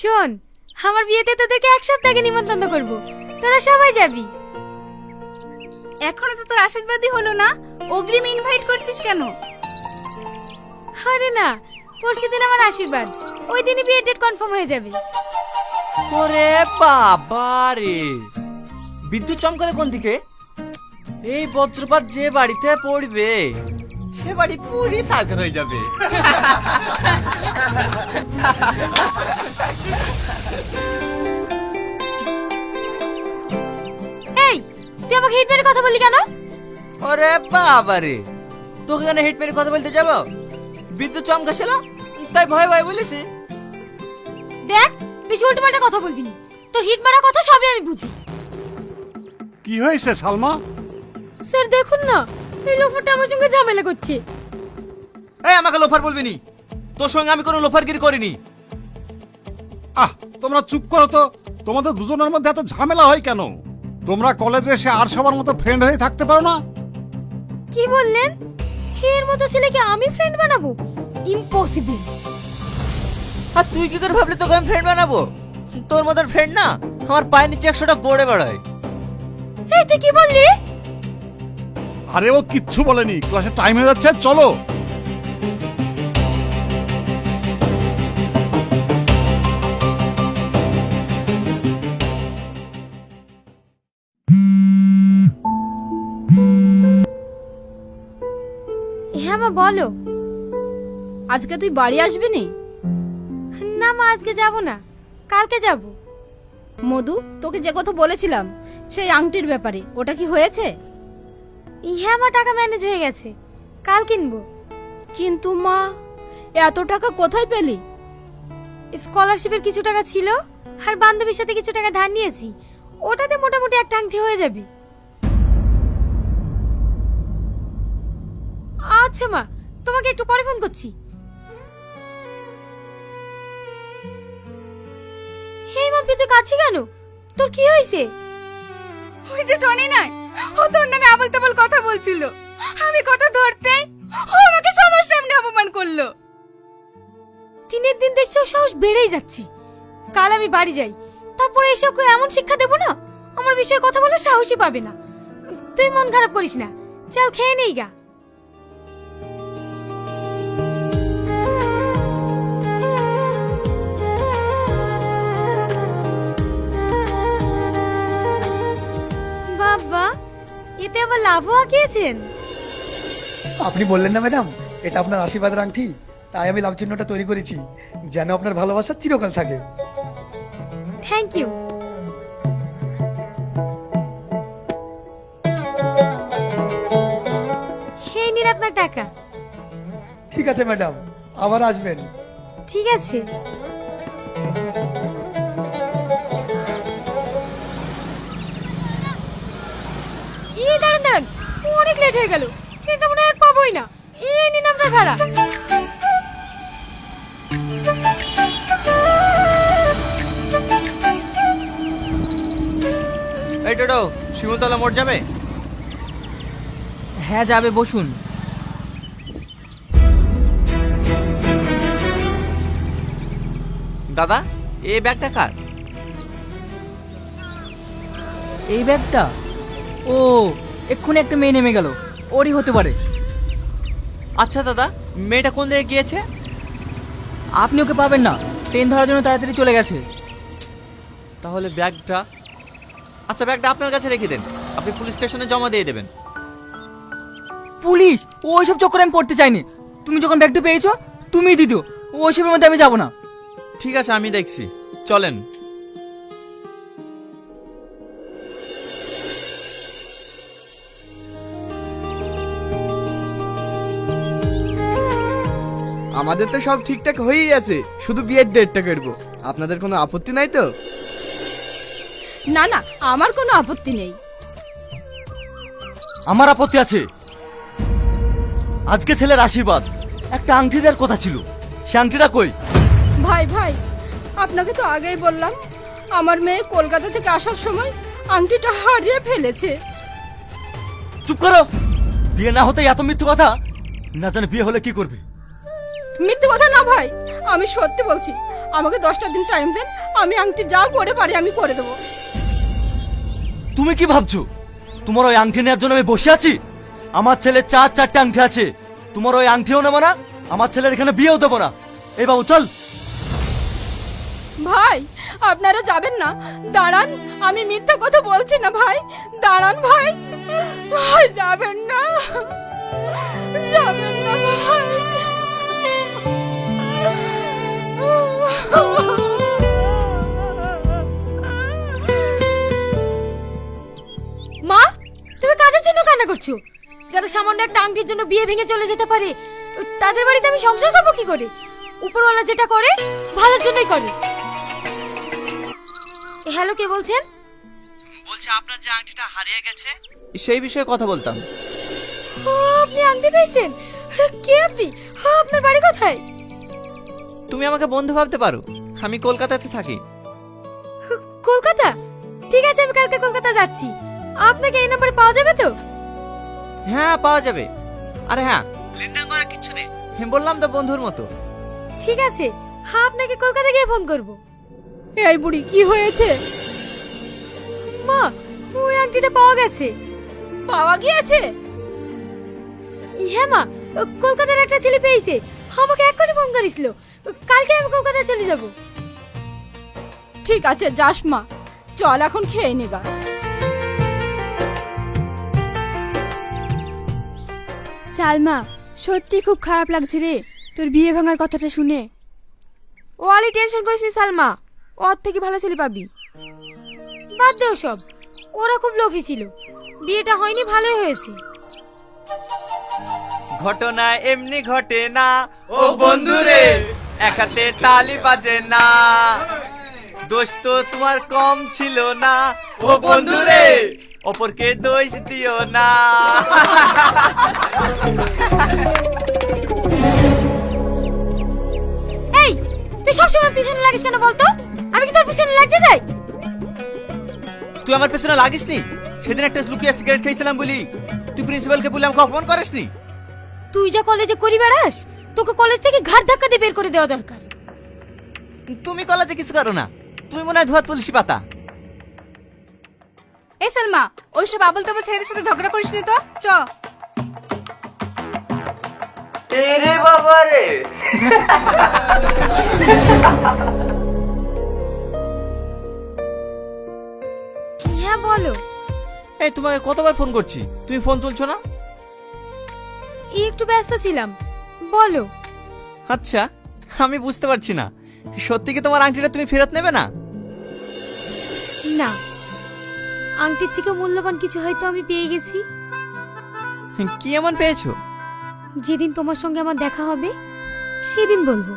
শোন, আমার বিয়েতে তোদেরকে এক সপ্তাহ নিমন্ত্রণ করব। তোরা সবাই যাবি। এখনও তো তোর আশীর্বাদই হলো না? অগ্রিম ইনভাইট করছিস কেন? আরে না পরশু দিন আমার আশীর্বাদ। ওই দিনই বিয়ের ডেট কনফার্ম হয়ে যাবে। ওরে বাবা রে। বিদ্যুৎ চমকালে কোন দিকে? এই বজ্রপাত যে বাড়িতে পড়বে। সে বাড়ি পুরি সাগর হয়ে যাবে। এই তুই আমাকে হিট মেরে কথা বললি কেন? ওরে বাবা রে তোকে কেন হিট মেরে কথা বলতে যাব? বিদ্যুৎ চমকাছিল তাই ভয় ভয় বলিস দেখ বেশি উল্টোপাল্টা কথা বলবি না। তোর হিট মারা কথা সবই আমি বুঝি। কি হয়েছে সালমা? স্যার দেখুন না এই লোফারটা আমার সঙ্গে ঝামেলা করছে। এই আমাকে লোফার বলবি নি তোর সঙ্গে আমি কোনো লোফারগিরি করিনি। আহ তোমরা চুপ করো তো। তোমাদের দুজনের মধ্যে এত ঝামেলা হয় কেন? তোমরা কলেজে এসে আর সবার মতো ফ্রেন্ড হয়ে থাকতে পারো না? কি বললেন? এর মতো ছেলেকে আমি ফ্রেন্ড বানাবো? ইম্পসিবল আর তুই কি করে ভাবলি তোকে আমি ফ্রেন্ড বানাবো? তোর মতন ফ্রেন্ড না আমার পায়ের নিচে একশোটা গড়ে বেড়ায়। এই তুই কি বললি? আরে ও কিচ্ছু বলেনি। ক্লাসে টাইম হয়ে যাচ্ছে, চলো। হ্যাঁ মা, বলো। আজকে তুই বাড়ি আসবি নি? না মা, আজকে যাব না। কালকে যাব। মধু, তোকে যে কথা বলেছিলাম, সেই আংটির ব্যাপারে, ওটা কি হয়েছে? হ্যাঁ মা টাকা ম্যানেজ হয়ে গেছে। কাল কিনবো। কিন্তু মা এত টাকা কোথায় পেলি? স্কলারশিপের কিছু টাকা ছিল আর বান্ধবীর সাথে কিছু টাকা ধার নিয়েছি। ওটাতে মোটামুটি একটা আংটি হয়ে যাবে। আচ্ছা মা তোমাকে একটু পরে ফোন করছি। হে মা তুই কাছে কেন? তোর কি হয়েছে? ওই যে টনি নাই। ও তোর নামে আবল তাবল কথা বলছিল। আমি কথা ধরতেই ও আমাকে সবার সামনে অপমান করল। দিনের দিন দেখছি ওর সাহস বেড়েই যাচ্ছে। কাল আমি বাড়ি যাই। তারপরে এসে ওকে এমন শিক্ষা দেবো না, আমার বিষয়ে কথা বলার সাহসই পাবে না। তুই মন খারাপ করিস না, চল খেয়ে নেই গা। বাবা এতে আবার লাভও আঁকিয়েছেন আপনি বললেন না ম্যাডাম। এটা আপনার আশীর্বাদের আংটি। তাই আমি লাভ চিহ্নটা তৈরি করেছি যেন আপনার ভালোবাসা চিরকাল থাকে। থ্যাংক ইউ হে নিন আপনার টাকা। ঠিক আছে ম্যাডাম। আবার আসবেন। ঠিক আছে। অনেক লেট হয়ে গেল। ট্রেনটা মনে হয় আর পাবোই না। এই নিন আপনার ভাড়া। এই টোটো শিমুলতলা মোড় যাবে? হ্যাঁ যাবে বসুন। দাদা এই ব্যাগটা কার? এই ব্যাগটা? ও এক্ষুনি একটা মেয়ে নেমে গেল। ওরই হতে পারে। আচ্ছা দাদা মেয়েটা কোন দিকে গিয়েছে? আপনি ওকে পাবেন না। ট্রেন ধরার জন্য তাড়াতাড়ি চলে গেছে। তাহলে ব্যাগটা আচ্ছা ব্যাগটা আপনার কাছে রেখে দেন। আপনি পুলিশ স্টেশনে জমা দিয়ে দেবেন। পুলিশ? ওইসব চক্করে আমি পড়তে চাইনি। তুমি যখন ব্যাগটা পেয়েছ তুমিই দিত। ওইসবের মধ্যে আমি যাব না। ঠিক আছে আমি দেখছি। চলেন। আমাদের তো সব ঠিকঠাক হয়েই আছে। শুধু বিয়ের ডেটটা করব। আপনাদের কোনো আপত্তি নাই তো? না না আমার কোনো আপত্তি নেই। আমার আপত্তি আছে। আজকে ছেলের আশীর্বাদ। একটা আংটি দেওয়ার কথা ছিল। সে আংটিটা কই? ভাই ভাই আপনাকে তো আগেই বললাম আমার মেয়ে কলকাতা থেকে আসার সময় আংটিটা হারিয়ে ফেলেছে। চুপ করো! বিয়ে না হতে এত মৃত্যু কথা? না জানে বিয়ে হলে কি করবে? মিথ্যে কথা না ভাই। আমি সত্যি বলছি আমাকে দশটা দিন টাইম দেন আমি আংটি যা করে পারি আমি করে দেবো। তুমি কি ভাবছ? তোমার ওই আংটি নেওয়ার জন্য আমি বসে আছি? আমার ছেলে চার চারটে আংটি আছে। তোমার ওই আংটিও নেব না আমার ছেলের এখানে বিয়েও দেবো না। এই বাবু চল। ভাই আপনারা যাবেন না। দাঁড়ান আমি মিথ্যা কথা বলছি না ভাই। দাঁড়ান ভাই। ভাই যাবেন না। যাবেন মা তুমি কাদের জন্য কান্না করছ? যারা সামান্য একটা আংটির জন্য বিয়ে ভেঙে চলে যেতে পারে তাদের বাড়িতে আমি সংসার করব কি করে? উপরওয়ালা যেটা করে ভালোর জন্যই করে। হ্যালো কে বলছেন? বলছে আপনার যে আংটিটা হারিয়ে গেছে। সেই বিষয়ে কথা বলতাম। আপনি আংটি পেয়েছেন? কে আপনি? আপনার বাড়ি কোথায়? তুমি আমাকে বন্ধু ভাবতে পারো। আমি কলকাতাতে থাকি। কলকাতা? ঠিক আছে আমি কালকে কলকাতা যাচ্ছি। আপনাকে এই নাম্বারে পাওয়া যাবে তো? হ্যাঁ পাওয়া যাবে। আরে হ্যাঁ লেনদেন করার কিছু নেই। হ্যাঁ বললাম তো বন্ধুর মতো। ঠিক আছে হ্যাঁ আপনাকে কলকাতা গিয়ে ফোন করব। এই বুড়ি কি হয়েছে? মা ওই আংটিটা পাওয়া গেছে। পাওয়া গিয়েছে? হ্যাঁ মা ও কলকাতার একটা ছেলে পেয়েছে। আমাকে এক্ষুনি ফোন করেছিল কালকে আমি কলকাতা চলে যাব। ঠিক আছে যাস মা। চল এখন খেয়ে নেগা সালমা সত্যি খুব খারাপ লাগছে রে। তোর বিয়ে ভাঙার কথাটা শুনে। ও আলি টেনশন করিস সালমা। ওর থেকে ভালো ছেলে পাবি। বাদ দেও সব ওরা খুব লোভী ছিল। বিয়েটা হয়নি ভালোই হয়েছে। ঘটনা এমনি ঘটে না। ও বন্ধুরে এক হাতে তালি বাজে না। দোষ তো তোমার কম ছিল না। ও বন্ধুরে অপরকে দোষ দিও না। এই তুই সবসময় পিছনে লাগিস কেন বলতো? আমি কি তোর পিছনে লাগতে যাই তুই আমার পেছনে লাগিস নি সেদিন একটা লুকিয়ে সিগারেট খেয়েছিলাম বলি। তুই প্রিন্সিপালকে বলে আমাকে অপমান করিস নি তুই যা কলেজে করি বেড়াস তোকে কলেজ থেকে ঘাট ধাক্কা দিয়ে বের করে দেওয়া দরকার। তুমি কলেজে কিছু করো না। তুমি মনে হয় ধোয়া তুলসী পাতা। এ সালমা ওইসব আবল তাবল ছেলেদের সাথে ঝগড়া করিস নি তো? চ। রে বাবা রে। হ্যাঁ বলো। এই তোমাকে কতবার ফোন করছি? তুমি ফোন তুলছো না? একটু ব্যস্ত ছিলাম। বলো। আচ্ছা আমি বুঝতে পারছি না। সত্যি কি তোমার আংটিটা তুমি ফেরত নেবে না? না। আংটির থেকে মূল্যবান কিছু হয়তো আমি পেয়ে গেছি। কি এমন পেয়েছ? যেদিন তোমার সঙ্গে আমার দেখা হবে সেদিন বলব।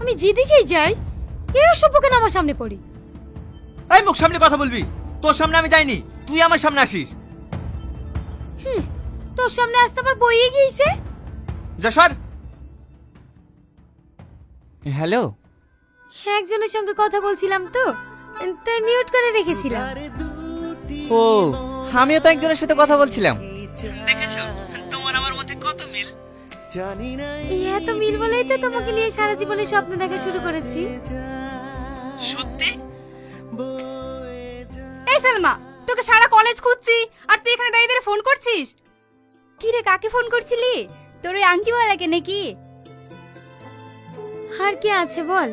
আমি যেদিকেই যাই অসভ্য কেন আমার সামনে পড়ি। এই মুখ সামনে কথা বলবি। তোর সামনে আমি যাইনি তুই আমার সামনে আসিস। তোর সামনে আসতে আমার বইয়ে গিয়েছে। যা সর হ্যালো একজনের সঙ্গে কথা বলছিলাম তো তাই মিউট করে রেখেছিলাম। ও আমিও তো একজনের সাথে কথা বলছিলাম। দেখেছ? তোমার আমার মধ্যে কত মিল? এই এত মিল বলেই তো তোমাকে নিয়ে সারা জীবনে স্বপ্ন দেখা শুরু করেছি। সত্যি? এই সালমা তোকে সারা কলেজ খুঁজছি আর তুই এখানে দাঁড়িয়ে দাঁড়িয়ে ফোন করছিস? কি রে কাকে ফোন করছিলি? তোর ওই আংটিওয়ালাকে নাকি? আর কি আছে বল?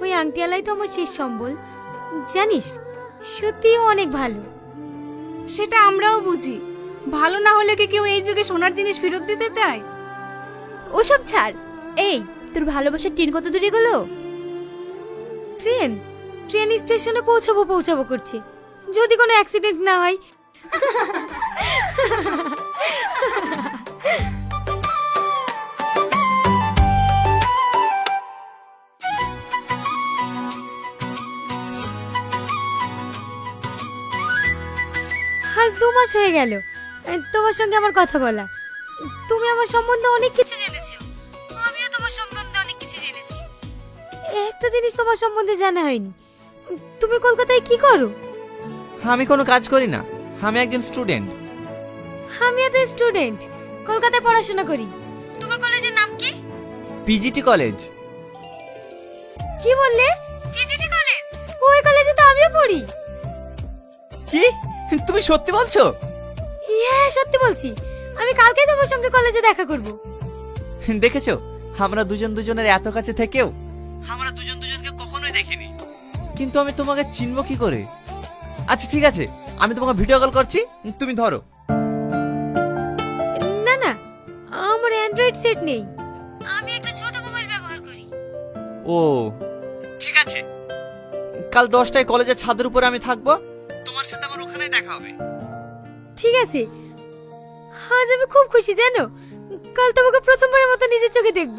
ওই আংটিয়ালাই তো আমার শেষ সম্বল। জানিস সত্যিও অনেক ভালো। সেটা আমরাও বুঝি। ভালো না হলে কি কেউ এই যুগে সোনার জিনিস ফেরত দিতে চায়? ওসব ছাড়। এই তোর ভালোবাসার ট্রেন কত দূরে গেলো ট্রেন? ট্রেন স্টেশনে পৌঁছাবো পৌঁছাবো করছে। যদি কোনো অ্যাক্সিডেন্ট না হয়। আজ দু মাস হয়ে গেল। তোমার সঙ্গে আমার কথা বলা। তুমি আমার সম্বন্ধে অনেক কিছু জেনেছো। আমিও তোমার সম্বন্ধে অনেক কিছু জেনেছি। একটা জিনিস তোমার সম্বন্ধে জানা হয়নি। তুমি কলকাতায় কি করো? আমি কোনো কাজ করি না। আমি একজন স্টুডেন্ট। আমিও তো স্টুডেন্ট। কলকাতায় পড়াশোনা করি। তোমার কলেজের নাম কি? PGT college. কি বললে? PGT college? ওই কলেজে তো আমিও পড়ি। কি? তুমি সত্যি বলছো? হ্যাঁ সত্যি বলছি। আমি কালকেই তোমার সঙ্গে কলেজে দেখা করব। দেখেছ? আমরা দুজন দুজনের এত কাছে থেকেও আমরা দুজন দুজনকে কখনোই দেখিনি। কিন্তু আমি তোমাকে চিনব কি করে? আচ্ছা ঠিক আছে। আমি তোমাকে ভিডিও কল করছি তুমি ধরো। না না আমার অ্যান্ড্রয়েড সেট নেই। আমি একটা ছোট মোবাইল ব্যবহার করি। ও ঠিক আছে। কাল দশটায় কলেজের ছাদের উপরে আমি থাকব। তোমার সাথে আমার ওখানেই দেখা হবে। ঠিক আছে। আজ আমি খুব খুশি জানো? কাল তোমাকে প্রথমবারের মতো নিজের চোখে দেখব।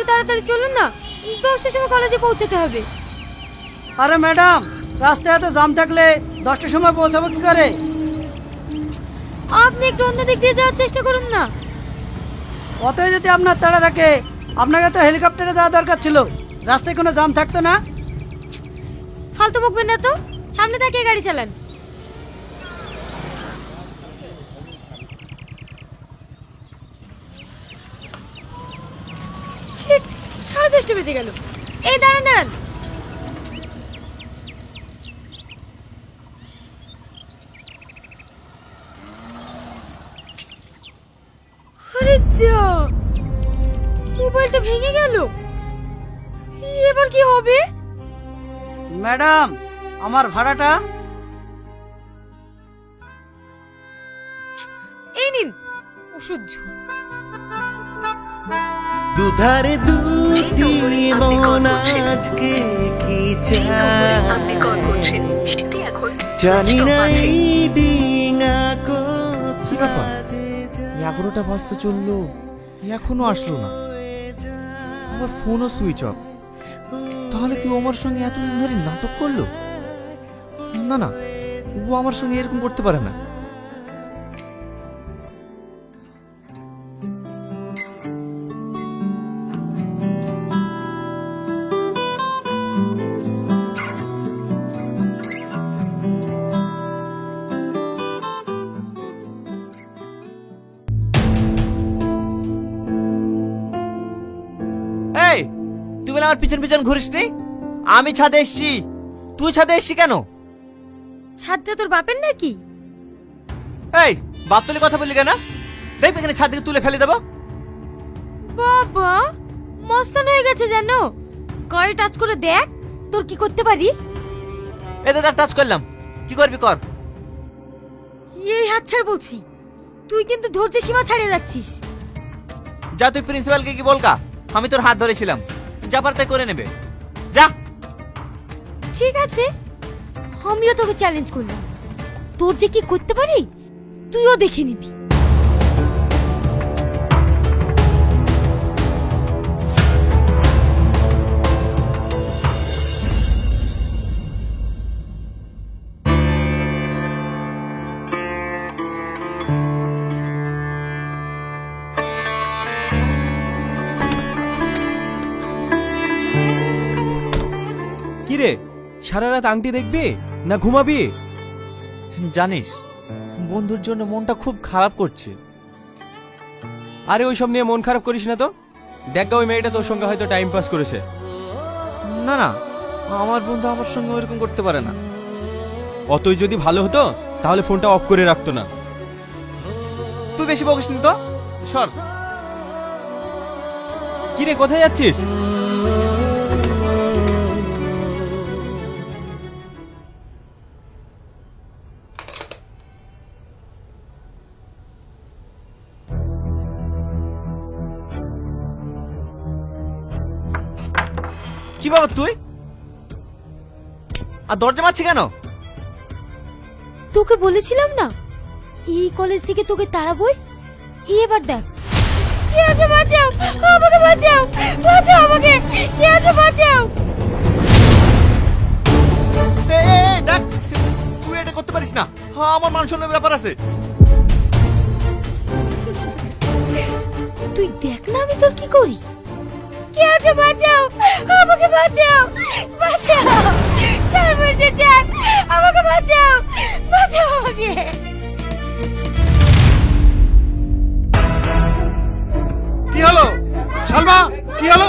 একটু তাড়াতাড়ি চলুন না। দশটার সময় কলেজে পৌঁছাতে হবে। আরে ম্যাডাম রাস্তায় এত জাম থাকলে দশটার সময় পৌঁছাবো কি করে? আপনি একটু অন্য দিক দিয়ে যাওয়ার চেষ্টা করুন না। অতই যদি আপনার তাড়া থাকে আপনাকে তো হেলিকপ্টারে যাওয়া দরকার ছিল। রাস্তায় কোনো জাম থাকতো না? ফালতু বকবেন না তো? সামনে তাকিয়ে গাড়ি চালান। দশটা বেজে গেল। এই দাঁড়ান দাঁড়ান। মোবাইলটা ভেঙে গেল। এবার কি হবে? ম্যাডাম আমার ভাড়াটা? এই নিন অসহ্য দুধারে দুটি মন আজকে কি চায়? জানি না ডিঙা কি ব্যাপার? এগারোটা বাজতে চলল। এখনও আসলো না। আমার ফোনও সুইচ অফ তাহলে কি আমার সঙ্গে এতদিন ধরে নাটক করল? না না। ও আমার সঙ্গে এরকম করতে পারে না। বলে আমার পিছন পিছন ঘুরিস নি আমি ছাদে এসছি। তুই ছাদে এসছি কেন? ছাদটা তোর বাপের নাকি? এই বাপ তুলে কথা বললি কেন? দেখবি এখানে ছাদ থেকে তুলে ফেলে দেবো। বাবা মস্তান হয়ে গেছে জানো। গাড়ি টাচ করে দেখ তোর কি করতে পারি? এতে দেখ টাচ করলাম। কি করবি কর। এই হাত ছাড় বলছি। তুই কিন্তু ধৈর্যের সীমা ছাড়িয়ে যাচ্ছিস। যা তুই প্রিন্সিপালকে কি বলকা? আমি তোর হাত ধরেছিলাম। যা পারতে করে নেবে। যা। ঠিক আছে। আমিও তোকে চ্যালেঞ্জ করলাম। তোর যে কি করতে পারি, তুইও দেখে নিবি। সারা রাত আংটি দেখবি না ঘুমাবি? জানিস বন্ধুর জন্য মনটা খুব খারাপ করছে। আরে ওইসব নিয়ে মন খারাপ করিস না তো। দেখ গা ওই মেয়েটা তোর সঙ্গে হয়তো টাইম পাস করেছে। না না আমার বন্ধু আমার সঙ্গে ওইরকম করতে পারে না। অতই যদি ভালো হতো তাহলে ফোনটা অফ করে রাখতো না। তুই বেশি বকিস নি তো সর। কিরে কোথায় যাচ্ছিস? কি বাবা তুই? আর দরজা মারছি কেন? তোকে বলেছিলাম না? এই কলেজ থেকে তোকে তাড়াবই এবার দেখ। কে আছে বাঁচাও? আমাকে বাঁচাও! বাঁচাও আমাকে! কে আছে বাঁচাও? দেখ তুই এটা করতে পারিস না। হ্যাঁ আমার মান সম্মানের ব্যাপার আছে। তুই দেখ না আমি তোর কি করি? কে আছো? বাঁচাও! আমাকে বাঁচাও! বাঁচাও! চার বলছে চার আমাকে বাঁচাও! বাঁচাও আমাকে! কি হলো? সালমা কি হলো?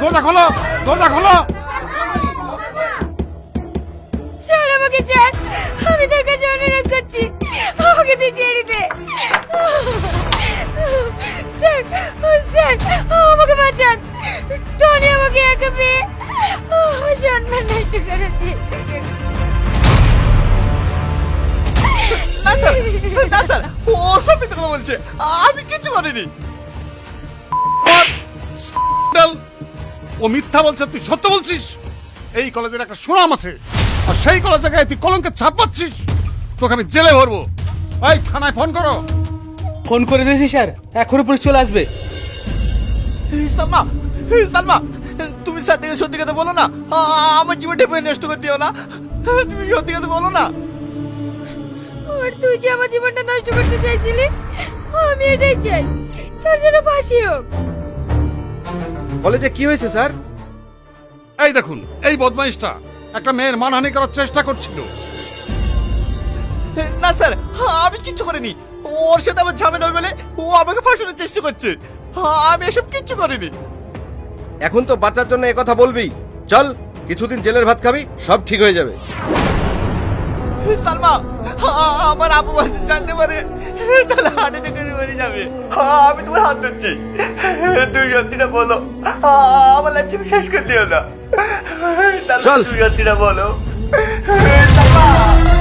দরজা খোলো দরজা খোলো! ছাড় আমাকে ছাড়! আমি তোর কাছে অনুরোধ করছি। আমাকে তুই ছেড়ে দে। স্যার স্যার আমাকে বাঁচান। টনি আমাকে একা পেয়ে আমার সম্মান নষ্ট করার চেষ্টা করছে না স্যার না স্যার ও সব মিথ্যে কথা বলছে। আমি কিছু করিনি। ও মিথ্যা বলছে তুই সত্য বলছিস। এই কলেজের একটা সুনাম আছে আর সেই কলেজে গায়ে তুই কলঙ্কের ছাপ পাচ্ছিস। তোকে আমি জেলে ভরবো। এই থানায় ফোন করো। ফোন করে দিয়েছি স্যার। এখনই পুলিশ চলে আসবে। সালমা সালমা তুমি স্যার থেকে সত্যি কথা বলো না। আমার জীবনটা পুরো নষ্ট করে দিও না। তুমি সত্যি কথা বলো না। আর তুই যে আমার জীবনটা নষ্ট করতে চাইছিলি আমি এটাই চাই। তোর জন্য ফাঁসি হোক। কলেজে কি হয়েছে স্যার? এই দেখুন এই বদমাইশটা একটা মেয়ের মানহানি করার চেষ্টা করছিল। না স্যার আমি কিচ্ছু করিনি। ওর সাথে আমার ঝামেলা হবে বলে ও আমাকে ফাঁসানোর চেষ্টা করছে। আমি এসব কিচ্ছু করিনি। এখন তো বাচ্চার জন্য এ কথা বলবি। চল কিছুদিন জেলের ভাত খাবি সব ঠিক হয়ে যাবে। সালমা আমার আপু বাচ্চা জানতে পারে তাহলে হার্ট অ্যাটাক মরে যাবে। আমি তোমার হাত ধরছি। তুই সত্যিটা বলো। আমার লাইফ তুমি শেষ করে দিও না। চল। তুই সত্যিটা বলো। সালমা!